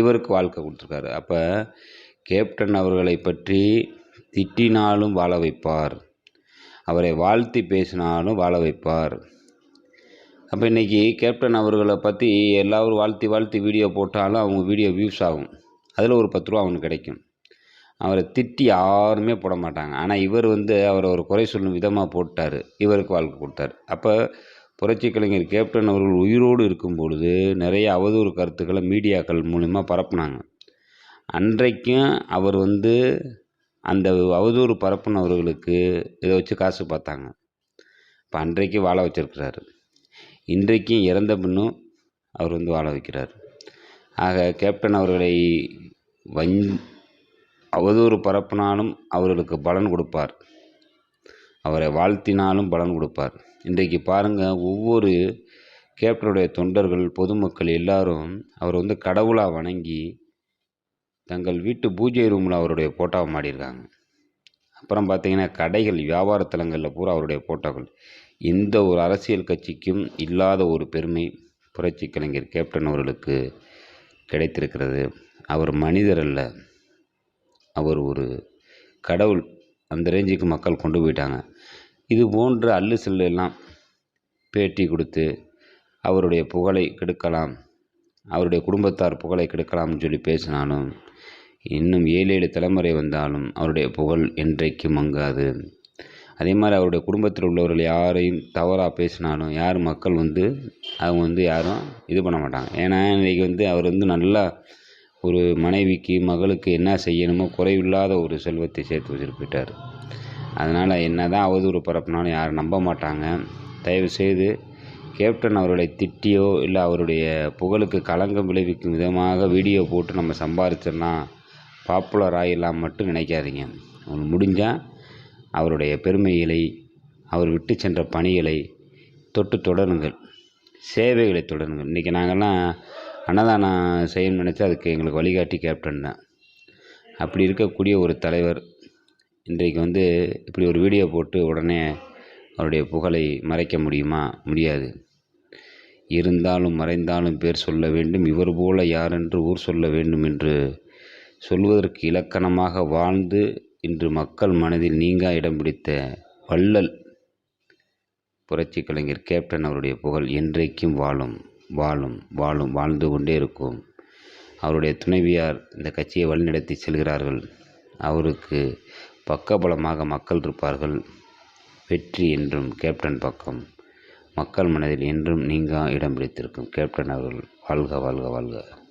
இவருக்கு வாழ்க்கை கொடுத்துருக்காரு. அப்போ கேப்டன் அவர்களை பற்றி திட்டினாலும் வாழ வைப்பார். அவரை வாழ்த்தி பேசினாலும் வாழ வைப்பார். அப்போ இன்றைக்கி கேப்டன் அவர்களை பற்றி எல்லோரும் வாழ்த்தி வாழ்த்தி வீடியோ போட்டாலும் அவங்க வீடியோ வியூஸ் ஆகும். அதில் ஒரு பத்து ரூபா அவனுக்கு கிடைக்கும். அவரை திட்டி யாருமே போட மாட்டாங்க. ஆனால் இவர் வந்து அவரை ஒரு குறை சொல்லும் விதமாக போட்டார். இவருக்கு வாழ்க்கை கொடுத்தார். அப்போ புரட்சி கலைஞர் கேப்டன் அவர்கள் உயிரோடு இருக்கும் பொழுது நிறைய அவதூறு கருத்துக்களை மீடியாக்கள் மூலிமா பரப்புனாங்க. அன்றைக்கும் அவர் வந்து அந்த அவதூறு பரப்புனவர்களுக்கு இதை வச்சு காசு பார்த்தாங்க. இப்போ அன்றைக்கு வாழ வச்சிருக்கிறாரு. இன்றைக்கும் இறந்த பின்னும் அவர் வந்து வாழ வைக்கிறார். ஆக கேப்டன் அவர்களை வஞ் அவதூறு பரப்பினாலும் அவர்களுக்கு பலன் கொடுப்பார். அவரை வாழ்த்தினாலும் பலன் கொடுப்பார். இன்றைக்கு பாருங்கள் ஒவ்வொரு கேப்டனுடைய தொண்டர்கள் பொதுமக்கள் எல்லாரும் அவர் வந்து கடவுளாக வணங்கி தங்கள் வீட்டு பூஜை ரூமில் அவருடைய போட்டோவை மாடியிருக்காங்க அப்புறம் பார்த்தீங்கன்னா கடைகள் வியாபார தலங்களில் பூரா அவருடைய போட்டோக்கள் எந்த ஒரு அரசியல் கட்சிக்கும் இல்லாத ஒரு பெருமை புரட்சி கலைஞர் கேப்டன் அவர்களுக்கு கிடைத்திருக்கிறது. அவர் மனிதர் அல்ல அவர் ஒரு கடவுள். அந்த ரேஞ்சுக்கு மக்கள் கொண்டு போயிட்டாங்க. இது போன்ற அல்லு சில்லு எல்லாம் பேட்டி கொடுத்து அவருடைய புகழை கெடுக்கலாம் அவருடைய குடும்பத்தார் புகழை கெடுக்கலாம்னு சொல்லி பேசினாலும் இன்னும் ஏழு ஏழு தலைமுறை வந்தாலும் அவருடைய புகழ் என்றைக்கும் மங்காது. அதே மாதிரி அவருடைய குடும்பத்தில் உள்ளவர்கள் யாரையும் தவறாக பேசினாலும் யார் மக்கள் வந்து அவங்க வந்து யாரும் இது பண்ண மாட்டாங்க. ஏன்னா இன்றைக்கி வந்து அவர் வந்து நல்லா ஒரு மனைவிக்கு மகளுக்கு என்ன செய்யணுமோ குறைவில்லாத ஒரு செல்வத்தை சேர்த்து வச்சுட்டு போயிட்டார் அதனால் என்ன தான் அவதூறு பரப்பினாலும் யாரும் நம்ப மாட்டாங்க. தயவுசெய்து கேப்டன் அவர்களை திட்டியோ இல்லை அவருடைய புகழுக்கு களங்கம் விளைவிக்கும் விதமாக வீடியோ போட்டு நம்ம சம்பாரிச்சிடலாம். பாப்புலர் ஆகிடலாம் மட்டும் நினைக்காதீங்க. உங்களுக்கு முடிஞ்சால் அவருடைய பெருமைகளை அவர் விட்டு சென்ற பணிகளை தொட்டு தொடருங்கள். சேவைகளை தொடருங்கள். இன்றைக்கி நாங்கள்லாம் அன்னதானம் செய்யணும்னு நினச்சா அதுக்கு எங்களுக்கு வழிகாட்டி கேப்டன் தான். அப்படி இருக்கக்கூடிய ஒரு தலைவர் இன்றைக்கு வந்து இப்படி ஒரு வீடியோ போட்டு உடனே அவருடைய புகழை மறைக்க முடியுமா? முடியாது. இருந்தாலும் மறைந்தாலும் பேர் சொல்ல வேண்டும். இவர் போல யாரென்று ஊர் சொல்ல வேண்டும் என்று சொல்வதற்கு இலக்கணமாக வாழ்ந்து இன்று மக்கள் மனதில் நீங்கா இடம் பிடித்த வள்ளல் புரட்சி கலைஞர் கேப்டன் அவருடைய புகழ் என்றைக்கும் வாழும். வாழும் வாழும் வாழ்ந்து கொண்டே இருக்கும். அவருடைய துணைவியார் இந்த கட்சியை வழிநடத்தி செல்கிறார்கள். அவருக்கு பக்கபலமாக மக்கள் இருப்பார்கள். வெற்றி என்றும் கேப்டன் பக்கம் மக்கள் மனதில் என்றும் நீங்கா இடம் பிடித்திருக்கும் கேப்டன் அவர்கள். வாழ்க வாழ்க வாழ்க.